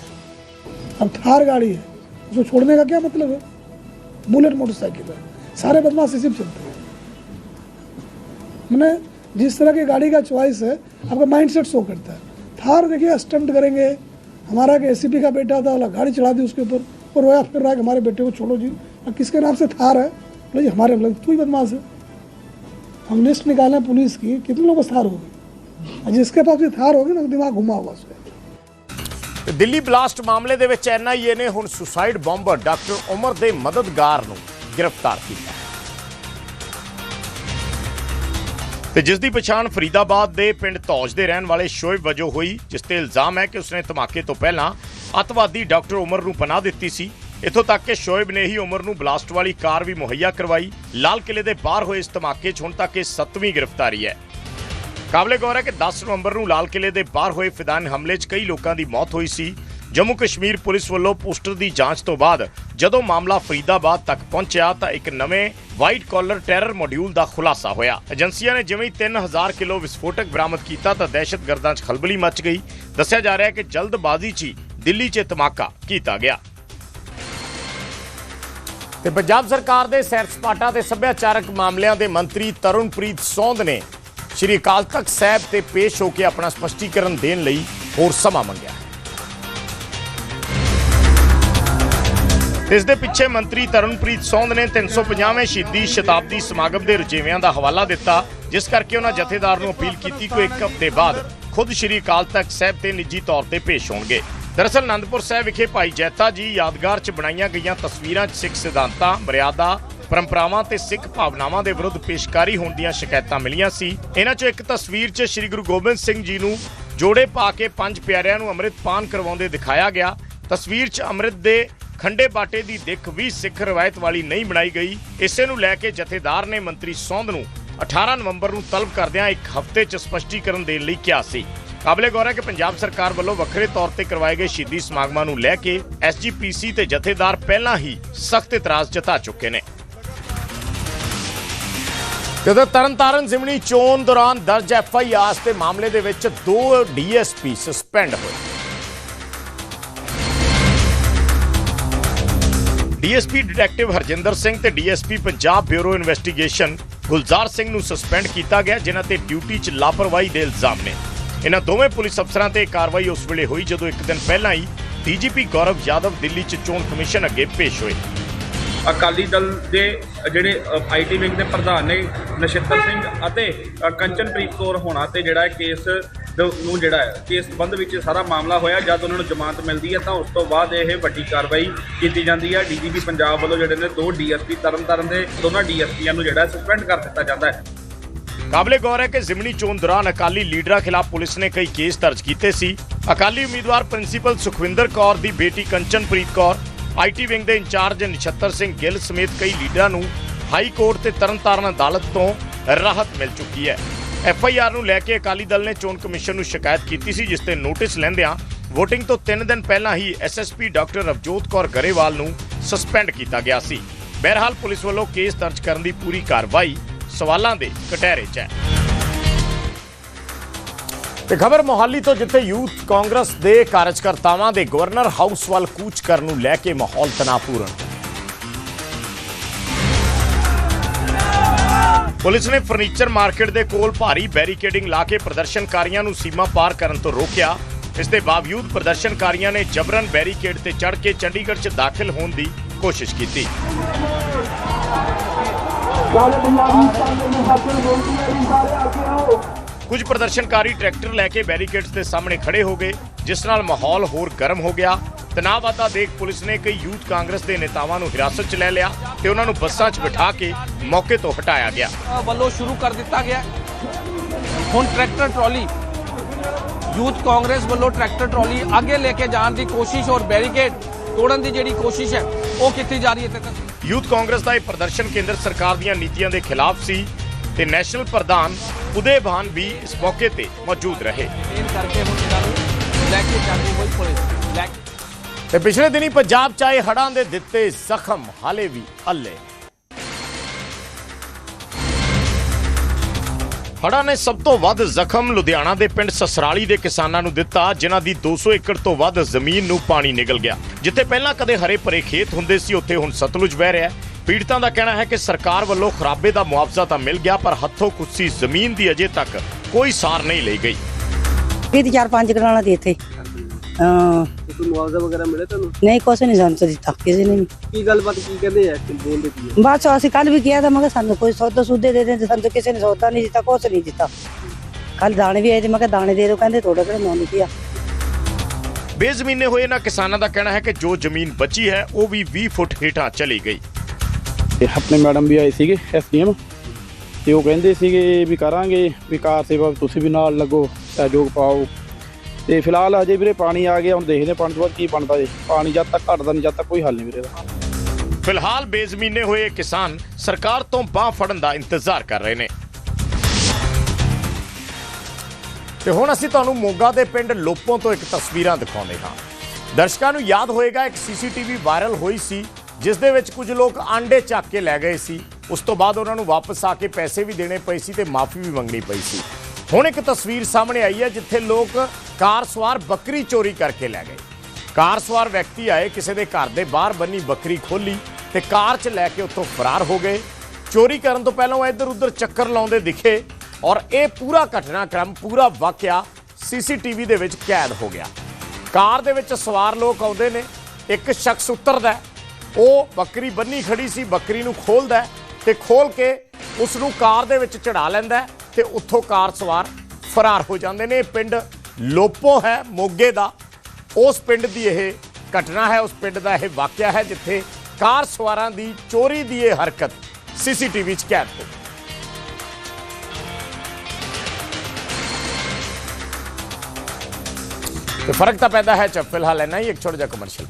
अब थार गाड़ी है, उसको छोड़ने का क्या मतलब है? बुलेट मोटरसाइकिल है, सारे बदमाश इसी चलते हैं। मैंने जिस तरह की गाड़ी का चॉइस है आपका माइंड सेट शो करता है थार देखिए स्टंट करेंगे हमारा के एसीपी का बेटा था वाला गाड़ी चढ़ा दी उसके ऊपर और रोया फिर रहा है कि हमारे बेटे को छोड़ो जी अब किसके नाम से थार है बोले जी हमारे मतलब तू ही बदमाश है हम लिस्ट निकालें पुलिस की कितने लोगों को थार होगी और जिसके पास भी थार होगी ना दिमाग घुमा होगा उसका ਤੇ ਦਿੱਲੀ ਬਲਾਸਟ ਮਾਮਲੇ ਦੇ ਵਿੱਚ ਐਨਆਈਏ ਨੇ ਹੁਣ ਸੁਸਾਈਡ ਬੰਬਰ ਡਾਕਟਰ ਉਮਰ ਦੇ ਮਦਦਗਾਰ ਨੂੰ ਗ੍ਰਿਫਤਾਰ ਕੀਤਾ ਤੇ ਜਿਸ ਦੀ ਪਛਾਣ ਫਰੀਦਾਬਾਦ ਦੇ ਪਿੰਡ ਤੌਜ ਦੇ ਰਹਿਣ ਵਾਲੇ ਸ਼ੋਇਬ ਵਜੋਂ ਹੋਈ, ਜਿਸ ਤੇ ਇਲਜ਼ਾਮ ਹੈ ਕਿ ਉਸਨੇ ਧਮਾਕੇ ਤੋਂ ਪਹਿਲਾਂ ਅਤਵਾਦੀ ਡਾਕਟਰ ਉਮਰ ਨੂੰ ਪਨਾਹ ਦਿੱਤੀ ਸੀ। ਇਥੋਂ ਤੱਕ ਕਿ ਸ਼ੋਇਬ ਨੇ ਹੀ ਉਮਰ ਨੂੰ ਬਲਾਸਟ ਵਾਲੀ ਕਾਰ ਵੀ ਮੁਹੱਈਆ ਕਰਵਾਈ। ਲਾਲ ਕਿਲੇ ਦੇ ਬਾਹਰ ਹੋਏ ਇਸ ਧਮਾਕੇ 'ਚ ਹੁਣ ਤੱਕ ਇਹ ਸੱਤਵੀਂ ਗ੍ਰਿਫਤਾਰੀ ਹੈ। ਕਾਬਲੇ ਗੌਰ ਹੈ ਕਿ 10 ਨਵੰਬਰ ਨੂੰ ਲਾਲ ਕਿਲੇ ਦੇ ਬਾਹਰ ਹੋਏ ਫਿਦਾਨ ਹਮਲੇ 'ਚ ਕਈ ਲੋਕਾਂ ਦੀ ਮੌਤ ਹੋਈ ਸੀ। ਜੰਮੂ ਕਸ਼ਮੀਰ ਪੁਲਿਸ ਵੱਲੋਂ ਪੋਸਟਰ ਦੀ ਜਾਂਚ ਤੋਂ ਬਾਅਦ ਜਦੋਂ ਮਾਮਲਾ ਫਰੀਦਾਬਾਦ ਤੱਕ ਪਹੁੰਚਿਆ ਤਾਂ ਇੱਕ ਨਵੇਂ ਵਾਈਟ ਕਾਲਰ ਟੈਰਰ ਮੋਡਿਊਲ ਦਾ ਖੁਲਾਸਾ ਹੋਇਆ। ਏਜੰਸੀਆਂ ਨੇ ਜਿਵੇਂ ਹੀ 3000 ਕਿਲੋ ਵਿਸਫੋਟਕ ਬਰਾਮਦ ਕੀਤਾ ਤਾਂ ਦਹਿਸ਼ਤਗਰਦਾਂ 'ਚ ਖਲਬਲੀ ਮਚ ਗਈ। ਦੱਸਿਆ ਜਾ ਰਿਹਾ ਹੈ ਕਿ ਜਲਦਬਾਜ਼ੀ 'ਚ ਹੀ ਦਿੱਲੀ 'ਚ ਧਮਾਕਾ ਕੀਤਾ ਗਿਆ। ਤੇ ਪੰਜਾਬ ਸਰਕਾਰ ਦੇ ਸੈਰ ਸਪਾਟਾ ਤੇ ਸੱਭਿਆਚਾਰਕ ਮਾਮਲਿਆਂ ਦੇ ਮੰਤਰੀ ਤਰੁਣਪ੍ਰੀਤ ਸੌਂਦ ਨੇ ਸ਼੍ਰੀ ਅਕਾਲ ਤਖਤ ਸਾਹਿਬ ਤੇ ਪੇਸ਼ ਹੋ ਕੇ ਆਪਣਾ ਸਪਸ਼ਟੀਕਰਨ ਦੇਣ ਲਈ ਹੋਰ ਸਮਾਂ ਮੰਗਿਆ। ਇਸ ਦੇ ਪਿੱਛੇ ਮੰਤਰੀ ਤਰਨਪ੍ਰੀਤ ਸੌਂਦ ਨੇ 350ਵੇਂ ਸ਼ਹੀਦੀ ਸ਼ਤਾਬਦੀ ਸਮਾਗਮ ਦੇ ਰੁਝੇਵਿਆਂ ਦਾ ਹਵਾਲਾ ਦਿੱਤਾ, ਜਿਸ ਕਰਕੇ ਉਹਨਾਂ ਜਥੇਦਾਰ ਨੂੰ ਅਪੀਲ ਕੀਤੀ ਕਿ ਇੱਕ ਹਫ਼ਤੇ ਬਾਅਦ ਖੁਦ ਸ਼੍ਰੀ ਅਕਾਲ ਤਖਤ ਸਾਹਿਬ ਤੇ ਨਿੱਜੀ ਤੌਰ ਤੇ ਪੇਸ਼ ਹੋਣਗੇ। ਦਰਅਸਲ ਅਨੰਦਪੁਰ ਸਾਹਿਬ ਵਿਖੇ ਭਾਈ ਜੈਤਾ ਜੀ ਯਾਦਗਾਰ 'ਚ ਬਣਾਈਆਂ ਗਈਆਂ ਤਸਵੀਰਾਂ 'ਚ ਸਿੱਖ ਸਿਧਾਂਤਾਂ, ਮਰਿਆਦਾ, ਪਰੰਪਰਾਵਾਂ ਤੇ ਸਿੱਖ ਭਾਵਨਾਵਾਂ ਦੇ ਵਿਰੁੱਧ ਪੇਸ਼ਕਾਰੀ ਹੋਣ ਦੀਆਂ ਸ਼ਿਕਾਇਤਾਂ ਮਿਲੀਆਂ ਸੀ। ਇਹਨਾਂ 'ਚੋਂ ਇੱਕ ਤਸਵੀਰ 'ਚ ਸ੍ਰੀ ਗੁਰੂ ਗੋਬਿੰਦ ਸਿੰਘ ਜੀ ਨੂੰ ਜੋੜੇ ਪਾ ਕੇ ਪੰਜ ਪਿਆਰਿਆਂ ਨੂੰ ਅੰਮ੍ਰਿਤ ਪਾਨ ਕਰਵਾਉਂਦੇ ਦਿਖਾਇਆ ਗਿਆ। ਤਸਵੀਰ 'ਚ ਅੰਮ੍ਰਿਤ ਦੇ ਖੰਡੇ ਬਾਟੇ ਦੀ ਦਿੱਖ ਵੀ ਸਿੱਖ ਰਵਾਇਤ ਵਾਲੀ ਨਹੀਂ ਬਣਾਈ ਗਈ। ਇਸੇ ਨੂੰ ਲੈ ਕੇ ਜਥੇਦਾਰ ਨੇ ਮੰਤਰੀ ਸੌਂਦ ਨੂੰ 18 ਨਵੰਬਰ ਨੂੰ ਤਲਬ ਕਰਦਿਆਂ ਇੱਕ ਹਫ਼ਤੇ 'ਚ ਸਪਸ਼ਟੀਕਰਨ ਦੇਣ ਲਈ ਕਿਹਾ ਸੀ। ਕਾਬਲੇ ਗੌਰ ਹੈ ਕਿ ਪੰਜਾਬ ਸਰਕਾਰ ਵੱਲੋਂ ਵੱਖਰੇ ਤੌਰ ਤੇ ਕਰਵਾਏ ਗਏ ਸ਼ਹੀਦੀ ਸਮਾਗਮਾਂ ਨੂੰ ਲੈ ਕੇ ਐਸਜੀਪੀਸੀ ਤੇ ਜਥੇਦਾਰ ਪਹਿਲਾਂ ਹੀ ਸਖਤ ਇਤਰਾਜ਼ ਜਤਾ ਚੁੱਕੇ ਨੇ। ਜਦੋਂ ਤਰਨਤਾਰਨ ਜ਼ਿਮਨੀ ਚੋਣ ਦੌਰਾਨ ਦਰਜ ਐਫਆਈਆਰ ਦੇ ਮਾਮਲੇ ਦੇ ਵਿੱਚ ਦੋ ਡੀਐਸਪੀ ਸਸਪੈਂਡ ਹੋਏ। ਡੀਐਸਪੀ ਡਿਟੈਕਟਿਵ ਹਰਜਿੰਦਰ ਸਿੰਘ ਤੇ DSP Punjab bureau investigation Gulzar Singh ਨੂੰ ਸਸਪੈਂਡ ਕੀਤਾ ਗਿਆ, ਜਿਨ੍ਹਾਂ ਤੇ ਡਿਊਟੀ 'ਚ ਲਾਪਰਵਾਹੀ ਦੇ ਇਲਜ਼ਾਮ ਨੇ। ਇਹਨਾਂ ਦੋਵੇਂ ਪੁਲਿਸ ਅਫਸਰਾਂ ਤੇ ਕਾਰਵਾਈ ਉਸ ਵੇਲੇ ਹੋਈ ਜਦੋਂ ਇੱਕ ਦਿਨ ਪਹਿਲਾਂ ਹੀ ਡੀਜੀਪੀ ਗੌਰਵ ਯਾਦਵ ਦਿੱਲੀ 'ਚ ਚੋਣ ਕਮਿਸ਼ਨ ਅੱਗੇ ਪੇਸ਼ ਹੋਏ। ਅਕਾਲੀ ਦਲ ਦੇ ਜਿਹੜੇ ਆਈਟੀ ਵਿੰਗ ਦੇ ਪ੍ਰਧਾਨ ਨੇ ਨਛੱਤਰ ਸਿੰਘ ਅਤੇ ਕੰਚਨਪ੍ਰੀਤ ਕੌਰ ਹੋਣਾ ਤੇ ਜਿਹੜਾ ਇਹ ਕੇਸ ਨੂੰ ਜਿਹੜਾ ਹੈ ਕੇਸ ਸੰਬੰਧ ਵਿੱਚ ਸਾਰਾ ਮਾਮਲਾ ਹੋਇਆ। ਜਦ ਉਹਨਾਂ ਨੂੰ ਜ਼ਮਾਨਤ ਮਿਲਦੀ ਹੈ, ਤਾਂ ਉਸ ਤੋਂ ਬਾਅਦ ਇਹ ਵੱਡੀ ਕਾਰਵਾਈ ਕੀਤੀ ਜਾਂਦੀ ਹੈ। ਡੀਜੀਪੀ ਪੰਜਾਬ ਵੱਲੋਂ ਜਿਹੜੇ ਨੇ ਦੋ ਡੀਐਸਪੀ ਤਰਨਤਾਰਨ ਦੇ, ਦੋਨਾਂ ਡੀਐਸਪੀਆਂ ਨੂੰ ਜਿਹੜਾ ਸਸਪੈਂਡ ਕਰ ਦਿੱਤਾ ਜਾਂਦਾ ਹੈ। ਕਾਬਲੇ ਗੌਰ ਹੈ ਕਿ ਜ਼ਿਮਨੀ ਚੋਣ ਦੌਰਾਨ ਅਕਾਲੀ ਲੀਡਰਾਂ ਖਿਲਾਫ ਪੁਲਿਸ ਨੇ ਕਈ ਕੇਸ ਦਰਜ ਕੀਤੇ ਸੀ। ਅਕਾਲੀ ਉਮੀਦਵਾਰ ਪ੍ਰਿੰਸੀਪਲ ਸੁਖਵਿੰਦਰ ਕੌਰ ਦੀ ਬੇਟੀ ਕੰਚਨਪ੍ਰੀਤ ਕੌਰ, ਆਈਟੀ ਵਿੰਗ ਦੇ ਇੰਚਾਰਜ ਨਛੱਤਰ ਸਿੰਘ ਗਿੱਲ ਸਮੇਤ ਕਈ ਲੀਡਰਾਂ ਨੂੰ ਹਾਈ ਕੋਰਟ ਤੇ ਤਰਨਤਾਰਨ ਅਦਾਲਤ ਤੋਂ ਰਾਹਤ ਮਿਲ ਚੁੱਕੀ ਹੈ। ਐਫ ਆਈ ਆਰ ਨੂੰ ਲੈ ਕੇ ਅਕਾਲੀ ਦਲ ਨੇ ਚੋਣ ਕਮਿਸ਼ਨ ਨੂੰ ਸ਼ਿਕਾਇਤ ਕੀਤੀ ਸੀ, ਜਿਸ ਤੇ ਨੋਟਿਸ ਲੈਂਦਿਆਂ VOTING ਤੋਂ 3 ਦਿਨ ਪਹਿਲਾਂ ਹੀ ਐਸਐਸਪੀ ਡਾਕਟਰ ਰਵਜੋਤ ਕੌਰ ਗਰੇਵਾਲ ਨੂੰ ਸਸਪੈਂਡ ਕੀਤਾ ਗਿਆ ਸੀ। ਬਹਰਹਾਲ ਪੁਲਿਸ ਵੱਲੋਂ ਕੇਸ ਦਰਜ ਕਰਨ ਦੀ ਪੂਰੀ ਕਾਰਵਾਈ ਸਵਾਲਾਂ ਦੇ ਕਟਹਿਰੇ 'ਚ ਹੈ। ਤੇ ਖਬਰ ਮੋਹਾਲੀ ਤੋਂ, ਜਿੱਥੇ ਯੂਥ ਕਾਂਗਰਸ ਦੇ ਕਾਰਜਕਰਤਾਵਾਂ ਦੇ ਗਵਰਨਰ ਹਾਊਸ ਵੱਲ ਕੂਚ ਕਰਨ ਨੂੰ ਲੈ ਕੇ ਮਾਹੌਲ ਤਣਾਅਪੂਰਨ। ਪੁਲਿਸ ਨੇ ਫਰਨੀਚਰ ਮਾਰਕੀਟ ਦੇ ਕੋਲ ਭਾਰੀ ਬੈਰੀਕੇਡਿੰਗ ਲਾ ਕੇ ਪ੍ਰਦਰਸ਼ਨਕਾਰੀਆਂ ਨੂੰ ਸੀਮਾ ਪਾਰ ਕਰਨ ਤੋਂ ਰੋਕਿਆ। ਇਸ ਦੇ ਬਾਵਜੂਦ ਪ੍ਰਦਰਸ਼ਨਕਾਰੀਆਂ ਨੇ ਜਬਰਨ ਬੈਰੀਕੇਡ ਤੇ ਚੜ੍ਹ ਕੇ ਚੰਡੀਗੜ੍ਹ 'ਚ ਦਾਖਲ ਹੋਣ ਦੀ ਕੋਸ਼ਿਸ਼ ਕੀਤੀ। ਕੁਝ ਪ੍ਰਦਰਸ਼ਨਕਾਰੀ ਟਰੈਕਟਰ ਲੈ ਕੇ ਬੈਰੀਕੇਡਸ ਦੇ ਸਾਹਮਣੇ ਖੜੇ ਹੋ ਗਏ ਜਿਸ ਨਾਲ ਮਾਹੌਲ ਹੋਰ ਗਰਮ ਹੋ ਗਿਆ। ਤਣਾਅ ਵਾਧਾ ਦੇਖ ਪੁਲਿਸ ਨੇ ਕਈ ਯੂਥ ਕਾਂਗਰਸ ਦੇ ਨੇਤਾਵਾਂ ਨੂੰ ਹਿਰਾਸਤ 'ਚ ਲੈ ਲਿਆ ਤੇ ਉਹਨਾਂ ਨੂੰ ਬੱਸਾਂ 'ਚ ਬਿਠਾ ਕੇ ਮੌਕੇ ਤੋਂ ਹਟਾਇਆ ਗਿਆ। ਵੱਲੋਂ ਸ਼ੁਰੂ ਕਰ ਦਿੱਤਾ ਗਿਆ। ਹੁਣ ਟਰੈਕਟਰ ਟਰਾਲੀ ਯੂਥ ਕਾਂਗਰਸ ਵੱਲੋਂ ਟਰੈਕਟਰ ਟਰਾਲੀ ਅੱਗੇ ਲੈ ਕੇ ਜਾਣ ਦੀ ਕੋਸ਼ਿਸ਼ ਔਰ ਬੈਰੀਕੇਡ ਤੋੜਨ ਦੀ ਜਿਹੜੀ ਕੋਸ਼ਿਸ਼ ਹੈ ਉਹ ਕੀਤੀ ਜਾ ਰਹੀ ਹੈ। ਤੇ ਯੂਥ ਕਾਂਗਰਸ ਦਾ ਇਹ ਪ੍ਰਦਰਸ਼ਨ ਕੇਂਦਰ ਸਰਕਾਰ ਦੀਆਂ ਨੀਤੀਆਂ ਦੇ ਖਿਲਾਫ ਸੀ। ਤੇ ਨੈਸ਼ਨਲ ਪ੍ਰਧਾਨ ਉਦੇ ਭਾਨ ਵੀ ਇਸ ਮੌਕੇ ਤੇ ਮੌਜੂਦ ਰਹੇ। ਤੇ ਪਿਛਲੇ ਦਿਨੀ ਪੰਜਾਬ ਚ ਆਏ ਹੜ੍ਹਾਂ ਦੇ ਦਿੱਤੇ ਜ਼ਖਮ, ਹਾਲੇ ਵੀ ਅੱਲੇ। ਹੜ੍ਹਾਂ ਨੇ ਸਭ ਤੋਂ ਵੱਧ ਜ਼ਖਮ ਲੁਧਿਆਣਾ ਦੇ ਪਿੰਡ ਸਸਰਾਲੀ ਦੇ ਕਿਸਾਨਾਂ ਨੂੰ ਦਿੱਤਾ, ਜਿਨ੍ਹਾਂ ਦੀ 200 ਏਕੜ ਤੋਂ ਵੱਧ ਜ਼ਮੀਨ ਨੂੰ ਪਾਣੀ ਨਿਗਲ ਗਿਆ, ਜਿੱਥੇ ਪਹਿਲਾਂ ਕਦੇ ਹਰੇ ਭਰੇ ਖੇਤ ਹੁੰਦੇ ਸੀ, ਉੱਥੇ ਹੁਣ ਸਤਲੁਜ ਵਹਿ ਰਿਹਾ ਪੀੜਤਾਂ ਦਾ ਕਹਿਣਾ ਹੈ ਕਿ ਸਰਕਾਰ ਵੱਲੋਂ ਖਰਾਬੇ ਦਾ ਮੁਆਵਜ਼ਾ ਤਾਂ ਮਿਲ ਗਿਆ ਪਰ ਹੱਥੋਂ ਕੁੱਸੀ ਜ਼ਮੀਨ ਦੀ ਅਜੇ ਤੱਕ ਕੋਈ ਸਾਰ ਨਹੀਂ ਲਈ ਗਈ। ਵੀ ਤੇ ਚਾਰ ਪੰਜ ਕਰਾਣਾ ਦੇ ਇੱਥੇ ਹਾਂ ਕੋਈ ਮੁਆਵਜ਼ਾ ਵਗੈਰਾ ਮਿਲੇ ਤੁਹਾਨੂੰ? ਨਹੀਂ ਕੁਛ ਨਹੀਂ ਸਾਨੂੰ ਤਾਂ ਦਿੱਤਾ ਕਿਸੇ ਨੇ ਵੀ। ਕੀ ਗੱਲਬਾਤ ਕੀ ਕਹਿੰਦੇ ਆ ਕਿ ਬੋਲਦੇ ਕੀ ਆ? ਬਸ ਅਸੀਂ ਕੱਲ ਵੀ ਕਿਹਾ ਤਾਂ ਮੈਂ ਕਿਹਾ ਸਾਨੂੰ ਕੋਈ ਸੌਦਾ ਸੁਦੇ ਦੇ ਦੇ ਤੇ ਸਾਨੂੰ ਤਾਂ ਕਿਸੇ ਨੇ ਸੌਦਾ ਨਹੀਂ ਦਿੱਤਾ ਕੁਛ ਨਹੀਂ ਦਿੱਤਾ। ਕੱਲ ਦਾਣੇ ਵੀ ਆਏ ਤੇ ਮੈਂ ਕਿਹਾ ਦਾਣੇ ਦੇ ਦਿਓ ਕਹਿੰਦੇ ਤੁਹਾਡੇ ਕੋਲ ਮੈਂ ਨਹੀਂ ਕਿਹਾ ਬੇਜ਼ਮੀਨੇ ਹੋਏ ਇਹਨਾਂ ਕਿਸਾਨਾਂ ਦਾ ਕਹਿਣਾ ਹੈ ਕਿ ਜੋ ਜ਼ਮੀਨ ਬਚੀ ਹੈ ਉਹ ਵੀ 20 ਫੁੱਟ ਹੇਠਾਂ ਚਲੀ ਗਈ। ਤੇ ਆਪਣੇ ਮੈਡਮ ਵੀ ਆਏ ਸੀਗੇ ਐਸਡੀਐਮ ਤੇ ਉਹ ਕਹਿੰਦੇ ਸੀਗੇ ਵੀ ਕਰਾਂਗੇ, ਵੀ ਕਾਰ ਸੇਵਾ ਤੁਸੀਂ ਵੀ ਨਾਲ ਲੱਗੋ, ਸਹਿਯੋਗ ਪਾਓ। ਤੇ ਫਿਲਹਾਲ ਅਜੇ ਵੀਰੇ ਪਾਣੀ ਆ ਗਿਆ, ਹੁਣ ਦੇਖਦੇ ਪਾਣੀ ਤੋਂ ਬਾਅਦ ਕੀ ਬਣਦਾ ਜੀ। ਪਾਣੀ ਜਦ ਤੱਕ ਘਟਦਾ ਨਹੀਂ, ਜਦ ਤੱਕ ਕੋਈ ਹੱਲ ਨਹੀਂ ਵੀਰੇ ਦਾ ਫਿਲਹਾਲ ਬੇਜ਼ਮੀਨੇ ਹੋਏ ਕਿਸਾਨ ਸਰਕਾਰ ਤੋਂ ਬਾਹ ਫੜਨ ਦਾ ਇੰਤਜ਼ਾਰ ਕਰ ਰਹੇ ਨੇ। ਤੇ ਹੁਣ ਅਸੀਂ ਤੁਹਾਨੂੰ ਮੋਗਾ ਦੇ ਪਿੰਡ ਲੋਪੋਂ ਤੋਂ ਇੱਕ ਤਸਵੀਰਾਂ ਦਿਖਾਉਂਦੇ ਹਾਂ। ਦਰਸ਼ਕਾਂ ਨੂੰ ਯਾਦ ਹੋਏਗਾ, ਇੱਕ ਸੀਸੀਟੀਵੀ ਵਾਇਰਲ ਹੋਈ ਸੀ ਜਿਸ ਦੇ ਵਿੱਚ ਕੁਝ ਲੋਕ ਆਂਡੇ ਚੱਕ ਕੇ ਲੈ ਗਏ ਸੀ। ਉਸ ਤੋਂ ਬਾਅਦ ਉਹਨਾਂ ਨੂੰ ਵਾਪਸ ਆ ਕੇ ਪੈਸੇ ਵੀ ਦੇਣੇ ਪਏ ਸੀ ਤੇ ਮਾਫੀ ਵੀ ਮੰਗਣੀ ਪਈ ਸੀ। ਹੁਣ ਇੱਕ ਤਸਵੀਰ ਸਾਹਮਣੇ ਆਈ ਹੈ ਜਿੱਥੇ ਲੋਕ ਕਾਰ ਸਵਾਰ ਬੱਕਰੀ ਚੋਰੀ ਕਰਕੇ ਲੈ ਗਏ। ਕਾਰ ਸਵਾਰ ਵਿਅਕਤੀ ਆਏ, ਕਿਸੇ ਦੇ ਘਰ ਦੇ ਬਾਹਰ ਬੰਨੀ ਬੱਕਰੀ ਖੋਲੀ ਤੇ ਕਾਰ 'ਚ ਲੈ ਕੇ ਉੱਥੋਂ ਫਰਾਰ ਹੋ ਗਏ। ਚੋਰੀ ਕਰਨ ਤੋਂ ਪਹਿਲਾਂ ਉਹ ਇੱਧਰ ਉੱਧਰ ਚੱਕਰ ਲਾਉਂਦੇ ਦਿਖੇ ਔਰ ਇਹ ਪੂਰਾ ਘਟਨਾਕ੍ਰਮ, ਪੂਰਾ ਵਾਕਿਆ ਸੀਸੀਟੀਵੀ ਦੇ ਵਿੱਚ ਕੈਦ ਹੋ ਗਿਆ। ਕਾਰ ਦੇ ਵਿੱਚ ਸਵਾਰ ਲੋਕ ਆਉਂਦੇ ਨੇ। ਇੱਕ ਸ਼ਖਸ ਉਤਰਦਾ ਹੈ। ਉਹ ਬੱਕਰੀ ਬੰਨੀ ਖੜੀ ਸੀ, ਬੱਕਰੀ ਨੂੰ ਖੋਲਦਾ ਹੈ ਤੇ ਖੋਲ ਕੇ ਉਸ ਨੂੰ ਕਾਰ ਦੇ ਵਿੱਚ ਚੜਾ ਲੈਂਦਾ ਹੈ ਤੇ ਉੱਥੋਂ ਕਾਰ ਸਵਾਰ ਫਰਾਰ ਹੋ ਜਾਂਦੇ ਨੇ। ਇਹ ਪਿੰਡ ਲੋਪੋ ਹੈ, ਮੋਗੇ ਦਾ। ਉਸ ਪਿੰਡ ਦੀ ਇਹ ਘਟਨਾ ਹੈ, ਉਸ ਪਿੰਡ ਦਾ ਇਹ ਵਾਕਿਆ ਹੈ, ਜਿੱਥੇ ਕਾਰ ਸਵਾਰਾਂ ਦੀ ਚੋਰੀ ਦੀ ਇਹ ਹਰਕਤ ਸੀਸੀਟੀਵੀ 'ਚ ਕੈਦ ਹੋ ਤੇ ਫ਼ਰਕ ਤਾਂ ਪੈਦਾ ਹੈ, ਚ ਫਿਲਹਾਲ ਇੰਨਾ ਹੀ। ਇੱਕ ਛੋਟਾ ਜਿਹਾ ਕਮਰਸ਼ੀਅਲ